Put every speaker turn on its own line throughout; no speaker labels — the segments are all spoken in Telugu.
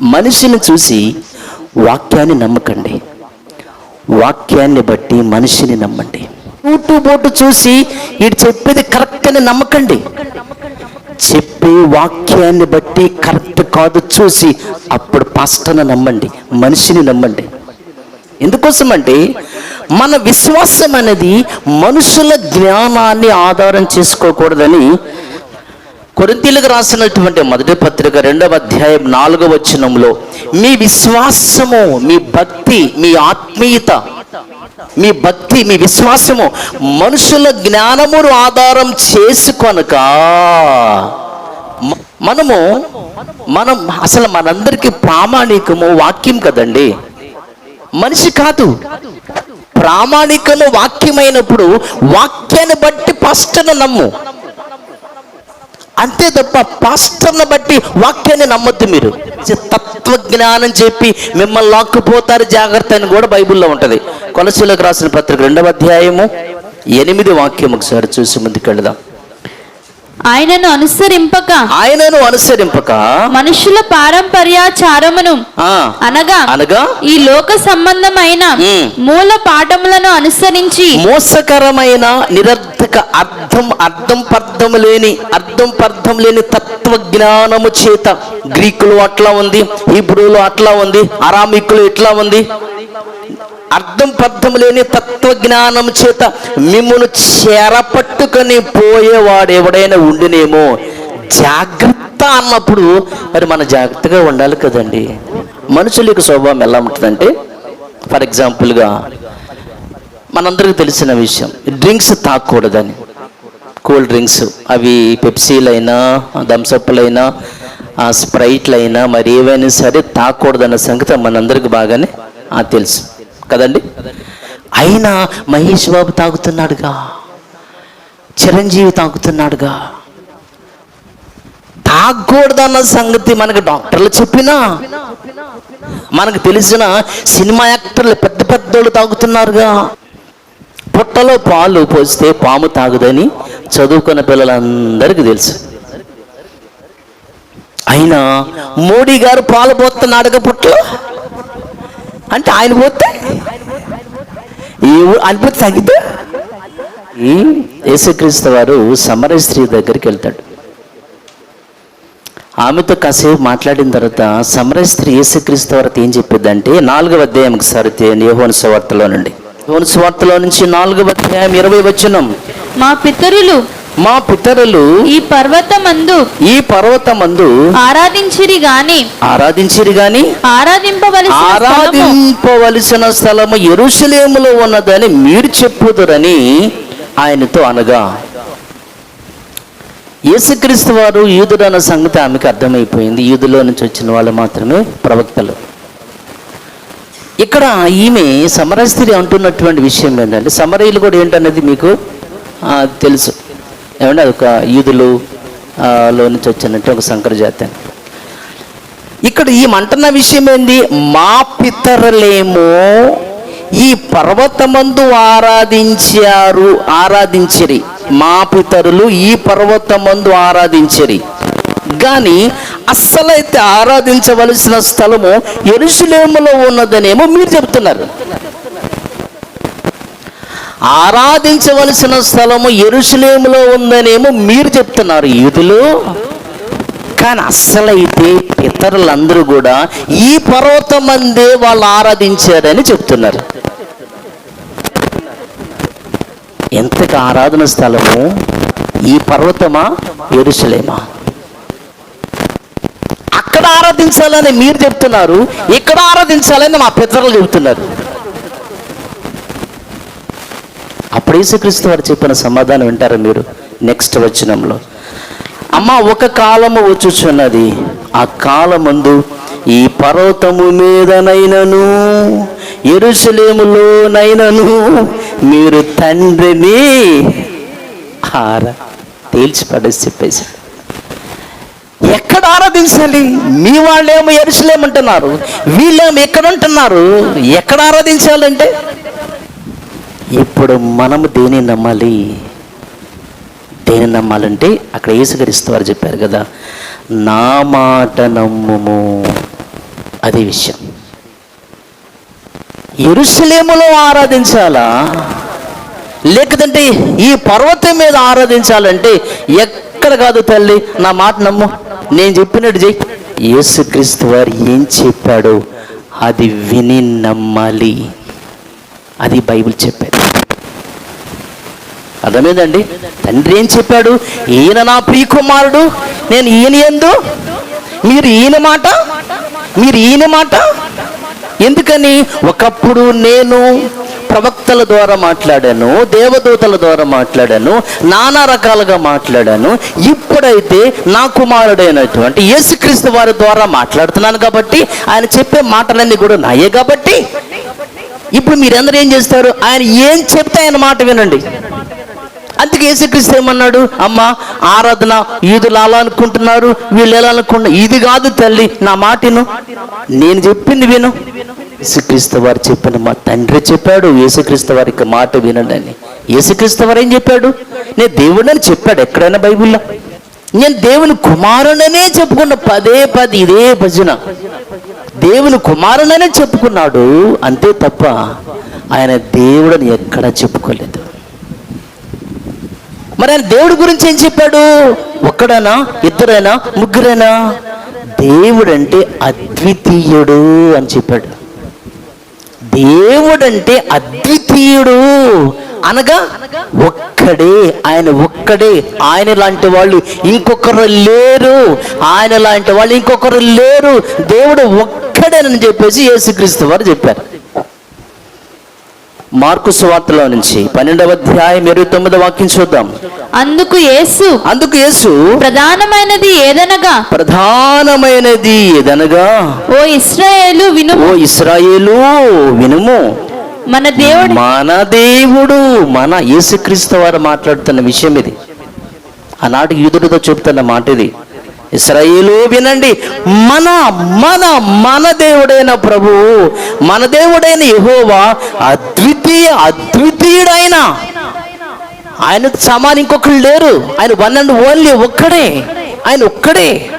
మనిషిని చూసి వాక్యాన్ని నమ్మకండి. వాక్యాన్ని బట్టి మనిషిని నమ్మండి. ఊటు బోటు చూసి ఇటు చెప్పేది కరెక్ట్ అని నమ్మకండి. చెప్పే వాక్యాన్ని బట్టి కరెక్ట్ కాదు చూసి అప్పుడు పాస్టర్ని నమ్మండి మనిషిని నమ్మండి. ఎందుకోసం అంటే మన విశ్వాసం అనేది మనుషుల జ్ఞానాన్ని ఆధారం చేసుకోకూడదని కొరింతీలకు రాసినటువంటి మొదటి పత్రిక రెండవ అధ్యాయం నాలుగవ వచనంలో మీ విశ్వాసము మీ భక్తి మీ ఆత్మీయత మీ భక్తి మీ విశ్వాసము మనుషుల జ్ఞానమును ఆధారం చేసుకొనక మనము మనం అసలు మనందరికీ ప్రామాణికము వాక్యం కదండి. మనిషి కాదు. ప్రామాణికము వాక్యమైనప్పుడు వాక్యాన్ని బట్టి పాస్టర్ను నమ్ము. అంతే తప్ప పాస్టర్ను బట్టి వాక్యాన్ని నమ్మొద్దు మీరు. తత్వజ్ఞానం చెప్పి మిమ్మల్ని లాక్కుపోతారు జాగ్రత్త అని కూడా బైబిల్లో ఉంటుంది. కొలసీలకు రాసిన పత్రిక రెండవ అధ్యాయము ఎనిమిది వాక్యం ఒకసారి చూసి ముందుకెళ్దాం.
ఆయనను అనుసరింపక.
ఆయనను అనుసరింపక.
మనుషుల పారంపర్యాచారమును అనగా
అనగా?
ఈ లోక సంబంధమైన. మూల పాఠములను అనుసరించి
మోసకరమైన నిరర్థక అర్థం అర్థం పర్థం లేని అర్థం పర్థం లేని తత్వజ్ఞానము చేత గ్రీకులు అట్లా ఉంది హీబ్రూలు అట్లా ఉంది అరామికులు ఇట్లా ఉంది. అర్థం పర్థం లేని తత్వజ్ఞానం చేత మిమ్మల్ని చెరపట్టుకొని పోయేవాడు ఎవడైనా ఉండినేమో. జాగ్రత్త అన్నప్పుడు మరి మన జాగ్రత్తగా ఉండాలి కదండి. మనుషుల స్వభావం ఎలా ఉంటుందంటే ఫర్ ఎగ్జాంపుల్గా మనందరికీ తెలిసిన విషయం డ్రింక్స్ తాకూడదని. కూల్ డ్రింక్స్ అవి పెప్సీలైనా థమ్సప్లైనా ఆ స్ప్రైట్లైనా మరి ఏవైనా సరే తాకూడదన్న సంగతి మనందరికి బాగానే ఆ, తెలుసు. కదండి? అయినా మహేష్ బాబు తాగుతున్నాడుగా. చిరంజీవి తాగుతున్నాడుగా. తాగకూడదన్న సంగతి మనకు డాక్టర్లు చెప్పినా మనకు తెలిసిన సినిమా యాక్టర్లు పెద్ద పెద్దోళ్ళు తాగుతున్నారుగా. పుట్టలో పాలు పోస్తే పాము తాగుదని చదువుకున్న పిల్లలందరికీ తెలుసు. అయినా మోడీ గారు పాలు పోతున్నాడుగా పుట్టలో? అంటే ఆయన పోతే? ఈ పోతే తగ్గితే ఈ యేసుక్రీస్తు వారు సమర స్త్రీ దగ్గరికి వెళ్తాడు. ఆమెతో కాసేపు మాట్లాడిన తర్వాత సమర స్త్రీ యేసుక్రీస్తు వారితో ఏం చెప్పిద్దంటే నాలుగవ అధ్యాయం ఒకసారి యోహోన్ సువార్తలో నుండి. యోహోన్ సువార్తలో నుంచి నాలుగవ అధ్యాయం ఇరవై వచనం.
మా పితరులు
మా పితరులు
ఈ పర్వతమందు
ఈ పర్వతమందు
ఆరాధించిరి గాని
ఆరాధించిరి గాని
ఆరాధింపవలసిన
ఆరాధింపవలసిన స్థలము ఎరుషలేములో ఉన్నదని మీరు చెప్పుదురని ఆయనతో అనగా యేసుక్రీస్తు వారు యూదుడు అన్న సంగతి ఆమెకు అర్థమైపోయింది. యూదులో నుంచి వచ్చిన వాళ్ళు మాత్రమే ప్రవక్తలు. ఇక్కడ ఈమె సమరస్త్రీ అంటున్నటువంటి విషయం ఏంటంటే సమరయులు కూడా ఏంటనేది మీకు తెలుసు. ఏమంటే అదొక యూదులు లో నుంచి వచ్చినట్టు ఒక సంకర జాతి. ఇక్కడ ఈ మంటన్న విషయం ఏంది? మా పితరులేమో ఈ పర్వతమందు ఆరాధించారు ఆరాధించిరి. మా పితరులు ఈ పర్వతమందు ఆరాధించిరి. కానీ అస్సలైతే ఆరాధించవలసిన స్థలము ఎరుసలేములో ఉన్నదనేమో మీరు చెప్తున్నారు. ఆరాధించవలసిన స్థలము ఎరుసలేములో ఉందనేమో మీరు చెప్తున్నారు యూదులు. కానీ అస్సలైతే పితరులందరూ కూడా ఈ పర్వతం అందే వాళ్ళు ఆరాధించారని చెప్తున్నారు. ఎంతకు ఆరాధన స్థలము? ఈ పర్వతమా? ఎరుసలేమా అక్కడ ఆరాధించాలని మీరు చెప్తున్నారు ఇక్కడ ఆరాధించాలని మా పితరులు చెబుతున్నారు అప్పుడు యేసుక్రీస్తు వారు చెప్పిన సమాధానం వింటారా మీరు? నెక్స్ట్ వచనంలో. అమ్మ ఒక కాలము వచ్చుచున్నది. ఆ కాలమందు ఈ పర్వతము మీదనైనను ఎరుసలేములోనైనను మీరు తండ్రిని ఆరా తేల్చి చెప్పేసి ఎక్కడ ఆరాధించాలి? మీ వాళ్ళేమో ఎరుసలేమంటున్నారు వీళ్ళేమో ఎక్కడ ఉంటున్నారు? ఎక్కడ ఆరాధించాలంటే? ఇప్పుడు మనము దేని నమ్మాలి? దేని నమ్మాలంటే అక్కడ యేసుక్రీస్తు వారు చెప్పారు కదా నా మాట నమ్ముము. అదే విషయం. ఎరుసలేములో ఆరాధించాలా? లేకపోతే ఈ పర్వతం మీద ఆరాధించాలంటే ఎక్కడ కాదు తల్లి నా మాట నమ్ము. నేను చెప్పినట్టు చెయ్యి యేసుక్రీస్తు వారు ఏం చెప్పాడో అది విని నమ్మాలి. అది బైబిల్ చెప్పేది అర్థమైందండి? తండ్రి ఏం చెప్పాడు? ఈయన నా ప్రియకుమారుడు నేను ఈయన ఎందు. మీరు ఈయన మాట? మీరు ఈయన మాట? ఎందుకని? ఒకప్పుడు నేను ప్రవక్తల ద్వారా మాట్లాడాను దేవదూతల ద్వారా మాట్లాడాను నానా రకాలుగా మాట్లాడాను. ఇప్పుడైతే నా కుమారుడైనటువంటి యేసుక్రీస్తు వారి ద్వారా మాట్లాడుతున్నాను కాబట్టి ఆయన చెప్పే మాటలన్నీ కూడా నాయే కాబట్టి. ఇప్పుడు మీరందరూ ఏం చేస్తారు? ఆయన ఏం చెప్తే ఆయన మాట వినండి. అందుకే యేసుక్రీస్తు ఏమన్నాడు? అమ్మ ఆరాధన ఈదులు అలా అనుకుంటున్నారు వీళ్ళు ఎలా అనుకుంటున్నారు ఇది కాదు తల్లి నా మాటను. నేను చెప్పింది విను. యేసుక్రీస్తు వారు చెప్పిన మా తండ్రి చెప్పాడు యేసుక్రీస్తు వారికి మాట వినడని యేసుక్రీస్తు వారు ఏం చెప్పాడు? నేను దేవుడని చెప్పాడు ఎక్కడైనా బైబిల్లో. నేను దేవుని కుమారుడనే చెప్పుకున్న పదే పది ఇదే భజన. దేవుని కుమారుడనే చెప్పుకున్నాడు. అంతే తప్ప ఆయన దేవుడని ఎక్కడా చెప్పుకోలేదు. మరి ఆయన దేవుడి గురించి ఏం చెప్పాడు? ఒక్కడనా ఇద్దరైనా ముగ్గురైనా? దేవుడంటే అద్వితీయుడు అని చెప్పాడు. దేవుడంటే అద్వితీయుడు అనగా ఒక్కడే ఆయన ఒక్కడే. ఆయన లాంటి వాళ్ళు ఇంకొకరు లేరు. ఆయన లాంటి వాళ్ళు ఇంకొకరు లేరు. దేవుడు ఒక్కడేనని చెప్పేసి యేసుక్రీస్తు వారు చెప్పారు. మార్కు సువార్తలో నుంచి పన్నెండవ అధ్యాయం ఇరవై తొమ్మిది వాక్యం చూద్దాం.
అందుకు యేసు
అందుకు యేసు
ప్రధానమైనది ఏదనగా?
ప్రధానమైనది ఏదనగా?
ఓ ఇస్రాయేలు విను
ఓ ఇస్రాయేలు వినుము.
మన దేవుడు
మన దేవుడు మన యేసుక్రీస్తు వారు మాట్లాడుతున్న విషయం ఇది. ఆనాటి యూదుడితో చెబుతున్న మాట ఇది ఇస్రాయిలు వినండి మన మన మన దేవుడైన ప్రభువు మన దేవుడైన యహోవా అద్వితీయ అద్వితీయుడైన. ఆయన సమాన్ ఇంకొకరు లేరు. ఆయన వన్ అండ్ ఓన్లీ ఒక్కడే. ఆయన ఒక్కడే.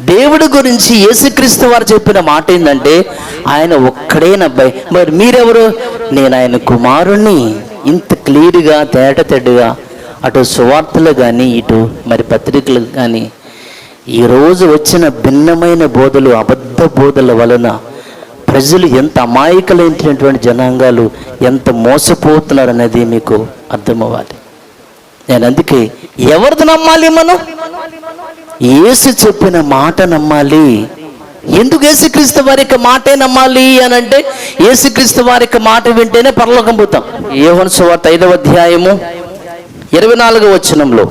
దేవుడి గురించి యేసుక్రీస్తు వారు చెప్పిన మాట ఏంటంటే ఆయన ఒక్కడేనబ్బాయి మరి మీరెవరు? నేను ఆయన కుమారుణ్ణి. ఇంత క్లియర్గా తేట తెడ్డుగా అటు సువార్తలు కానీ ఇటు మరి పత్రికలు కానీ ఈరోజు వచ్చిన భిన్నమైన బోధలు అబద్ధ బోధల వలన ప్రజలు ఎంత అమాయకులైనటువంటి జనాంగాలు ఎంత మోసపోతున్నారు అనేది మీకు అర్థమవ్వాలి. నేను అందుకే ఎవరిది నమ్మాలి మనం? ఏసు చెప్పిన మాట నమ్మాలి. ఎందుకు ఏసుక్రీస్తు వారి యొక్క మాటే నమ్మాలి అని అంటే ఏసుక్రీస్తు వారి యొక్క మాట వింటేనే పరలోకం పోతాం. యోహన్ సువార్త ఐదవ అధ్యాయము. ఇరవై నాలుగవ వచనంలో.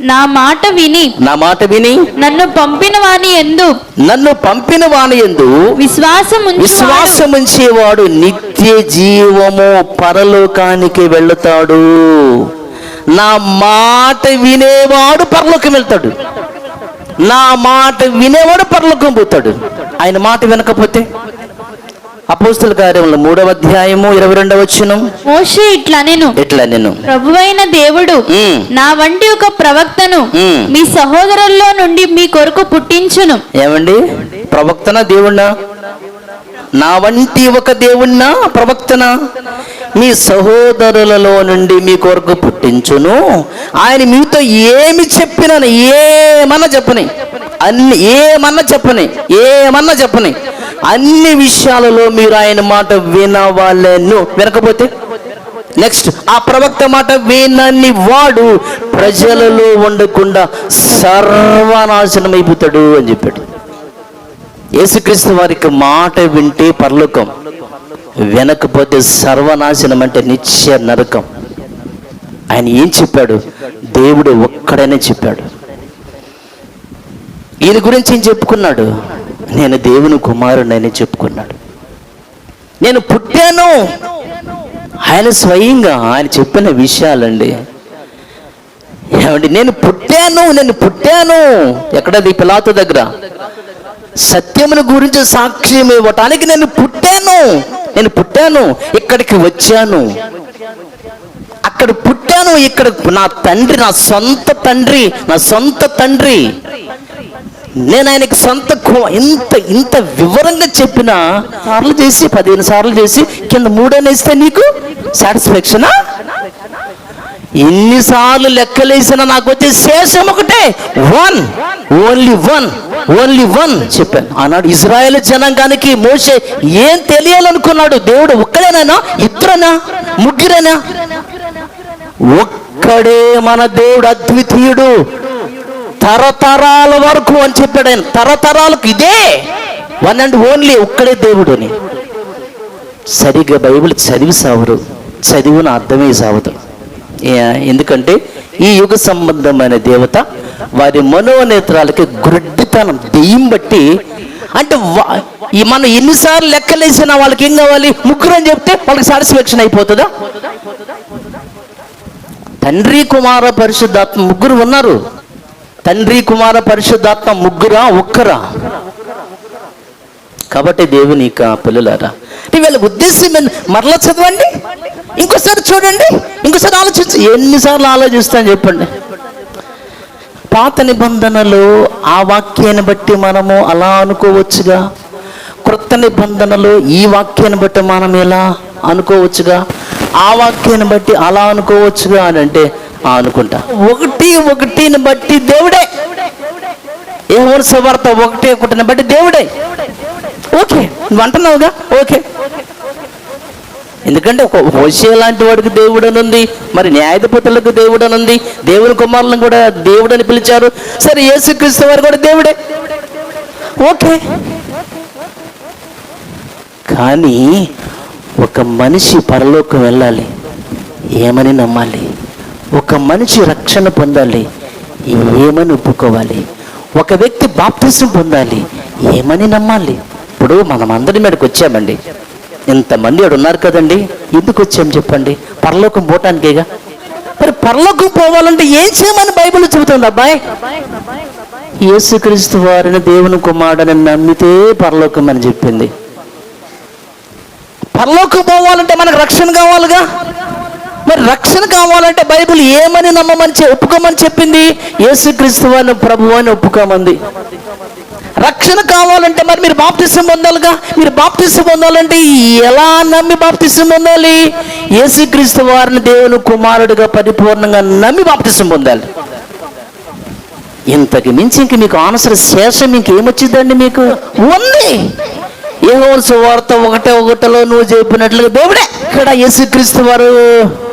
నా మాట విని
నా మాట విని
నన్ను పంపిన వాని ఎందు
నన్ను పంపిన వాని ఎందు
విశ్వాసం
విశ్వాసం ఉంచేవాడు నిత్య జీవము పరలోకానికి వెళుతాడు. నా మాట వినేవాడు పరలోకం వెళ్తాడు. నా మాట వినేవాడు పరలోకం పోతాడు. ఆయన మాట వినకపోతే అపోస్తుల కార్యములు మూడవ అధ్యాయము ఇరవై రెండవ వచ్చిన
మోషే ఇట్లా నేను
ఎట్లా నేను
ప్రభువైన దేవుడు. నా వంటి ఒక ప్రవక్తను. మీ సహోదరుల్లో నుండి మీ కొరకు పుట్టించును.
ఏమండి? ప్రవక్తన దేవుణ్ణా? నా వంటి ఒక దేవుణ్ణా ప్రవక్తన? మీ సహోదరులలో నుండి మీ కొరకు పుట్టించును. ఆయన మీతో ఏమి చెప్పిన ఏమన్నా చెప్పని. అన్ని ఏమన్నా చెప్పని. ఏమన్నా చెప్పని. అన్ని విషయాలలో మీరు ఆయన మాట వినవాలను. వినకపోతే? నెక్స్ట్ ఆ ప్రవక్త మాట వినని వాడు ప్రజలలో ఉండకుండా సర్వనాశనం అయిపోతాడు అని చెప్పాడు. యేసుక్రీస్తు వారికి మాట వింటే పరలోకం వినకపోతే సర్వనాశనం అంటే నిత్య నరకం. ఆయన ఏం చెప్పాడు? దేవుడు ఒక్కడనే చెప్పాడు. ఈయన గురించి ఏం చెప్పుకున్నాడు? నేను దేవుని కుమారుడని చెప్పుకున్నాడు. నేను పుట్టాను. ఆయన స్వయంగా ఆయన చెప్పిన విషయాలండి. ఏమండి? నేను పుట్టాను నేను పుట్టాను. ఎక్కడది పిలాతు దగ్గర. సత్యమును గురించి సాక్ష్యం ఇవ్వటానికి నేను పుట్టాను. నేను పుట్టాను ఇక్కడికి వచ్చాను. అక్కడ పుట్టాను ఇక్కడ నా తండ్రి నా సొంత తండ్రి నా సొంత తండ్రి. నేను ఆయనకి సొంత ఇంత ఇంత వివరంగా చెప్పిన సార్లు చేసి పదిహేను సార్లు చేసి కింద మూడనేస్తే నీకు సాటిస్ఫాక్షనా ఎన్నిసార్లు లెక్కలేసినా నాకు వచ్చే శేషం ఒకటే. One only one only one చెప్పాను. ఆనాడు ఇజ్రాయెల్ జనాంగానికి మోసే ఏం తెలియాలనుకున్నాడు? దేవుడు ఒక్కడేనా ఇద్దరనా? ముగ్గురేనా? ఒక్కడే మన దేవుడు అద్వితీయుడు. తరతరాల వరకు అని చెప్పాడు ఆయన. తరతరాలకు ఇదే. వన్ అండ్ ఓన్లీ ఒక్కడే దేవుడు అని. సరిగ్గా బైబిల్ చదివి సావరు. చదివిన అర్థమే సావదు. ఎందుకంటే ఈ యుగ సంబంధమైన దేవత వారి మనోనేత్రాలకి గుడ్డితనం దెయ్యం బట్టి అంటే ఈ మనం ఎన్నిసార్లు లెక్కలేసినా వాళ్ళకి ఏం కావాలి? ముగ్గురు అని చెప్తే వాళ్ళకి సాటిస్ఫాక్షన్ అయిపోతుందా? తండ్రి కుమార పరిశుద్ధాత్మ ముగ్గురు ఉన్నారు. తండ్రి కుమార పరిశుద్ధాత్మ ముగ్గురా ఒక్కరా? కాబట్టి దేవుని ఇక పిల్లలారా వీళ్ళ ఉద్దేశం మరలా చదవండి? ఇంకోసారి చూడండి. ఇంకోసారి ఆలోచించు. ఎన్నిసార్లు ఆలోచిస్తాను చెప్పండి. పాత నిబంధనలు ఆ వాక్యాన్ని బట్టి మనము అలా అనుకోవచ్చుగా. క్రొత్త నిబంధనలు ఈ వాక్యాన్ని బట్టి మనం ఎలా అనుకోవచ్చుగా? ఆ వాక్యాన్ని బట్టి అలా అనుకోవచ్చుగా అని అంటే అనుకుంటా. ఒకటి ఒకటిని బట్టి దేవుడే. ఏ వరుస వార్త ఒకటి ఒకటిని బట్టి దేవుడే. ఓకే నువ్వు అంటున్నావుగా? ఓకే. ఎందుకంటే ఒక హోషే లాంటి వాడికి దేవుడు అని ఉంది మరి న్యాయాధిపతులకు దేవుడు అని ఉంది దేవుని కుమారులను కూడా దేవుడు అని పిలిచారు. సరే యేసుక్రీస్తు వారు కూడా దేవుడే. ఓకే. కానీ ఒక మనిషి పరలోకం వెళ్ళాలి. ఏమని నమ్మాలి? ఒక మనిషి రక్షణ పొందాలి ఏమని ఒప్పుకోవాలి? ఒక వ్యక్తి బాప్తిసం పొందాలి ఏమని నమ్మాలి? ఇప్పుడు మనం అందరి మీదకి వచ్చామండి. ఇంతమంది ఇక్కడ ఉన్నారు కదండి ఎందుకు వచ్చాం చెప్పండి? పరలోకం పోవటానికేగా? మరి పరలోకం పోవాలంటే ఏం చేయమని బైబిల్ చెబుతుంది అబ్బాయి? యేసుక్రీస్తు వారిని దేవుని కుమారుడని నమ్మితే పరలోకం అని చెప్పింది. పరలోకం పోవాలంటే మనకు రక్షణ కావాలిగా? మరి రక్షణ కావాలంటే బైబిల్ ఏమని నమ్మమని ఒప్పుకోమని చెప్పింది? యేసుక్రీస్తు వారిని ప్రభు అని ఒప్పుకోమంది. రక్షణ కావాలంటే మరి మీరు బాప్తిసం పొందాలిగా? మీరు బాప్తిసం పొందాలంటే ఎలా నమ్మి బాప్తిసం పొందాలి? యేసుక్రీస్తు వారిని దేవుని కుమారుడిగా పరిపూర్ణంగా నమ్మి బాప్తిసం పొందాలి. ఇంతకు మించి ఇంక మీకు ఆన్సర్ శేషం ఇంకేమొచ్చిందండి మీకు? ఉంది. ఏ వార్త ఒకటే ఒకటిలో నువ్వు చెప్పినట్లుగా దేవుడే ఇక్కడ యేసుక్రీస్తు వారు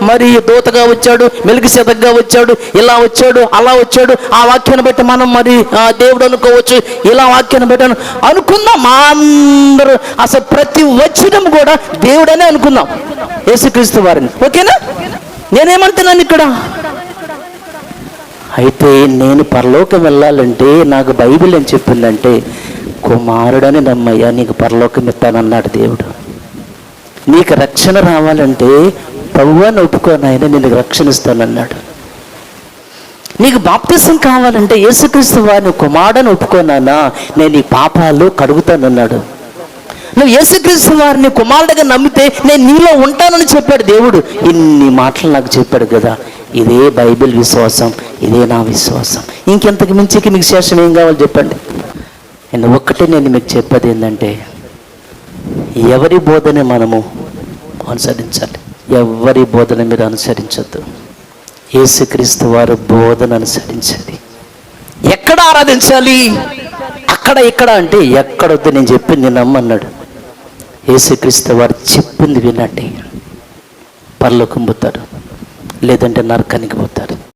మరి దూతగా వచ్చాడు మెలికి శతగా వచ్చాడు ఇలా వచ్చాడు అలా వచ్చాడు. ఆ వాక్యాన్ని బట్టి మనం మరి ఆ, దేవుడు అనుకోవచ్చు ఇలా వాక్యాన్ని బట్టి అనుకుందాం. మా అందరూ అసలు ప్రతి వచ్చినం కూడా దేవుడనే అనుకుందాం యేసుక్రీస్తు వారిని. ఓకేనా? నేనేమంటున్నాను ఇక్కడ? అయితే నేను పరలోకం వెళ్ళాలంటే నాకు బైబిల్ ఏం చెప్పిందంటే కుమారుడని నమ్మయ్యా నీకు పరలోకం ఇస్తానన్నాడు దేవుడు. నీకు రక్షణ రావాలంటే ప్రభువాన్ని ఒప్పుకోనాయన నేను రక్షణ ఇస్తానన్నాడు నీకు బాప్తిసం కావాలంటే యేసుక్రీస్తు వారిని కుమారుడని ఒప్పుకోనానా నేను నీ పాపాలు కడుగుతానన్నాడు. నువ్వు యేసుక్రీస్తు వారిని కుమారుడిగా నమ్మితే నేను నీలో ఉంటానని చెప్పాడు దేవుడు. ఇన్ని మాటలు నాకు చెప్పాడు కదా. ఇదే బైబిల్ విశ్వాసం ఇదే నా విశ్వాసం. ఇంకెంతకు మించికి మీకు శేషం ఏం కావాలో చెప్పండి? నేను ఒక్కటే నేను మీకు చెప్పేది ఏంటంటే ఎవరి బోధనే మనము అనుసరించాలి. ఎవరి బోధన మీరు అనుసరించద్దు. యేసుక్రీస్తు వారు బోధన అనుసరించాలి. ఎక్కడ ఆరాధించాలి? అక్కడ ఇక్కడ అంటే ఎక్కడొద్దు నేను చెప్పింది నమ్మన్నాడు. యేసుక్రీస్తు వారు చెప్పింది వినండి. పర్లోకం పోతారు లేదంటే నరకానికి పోతారు.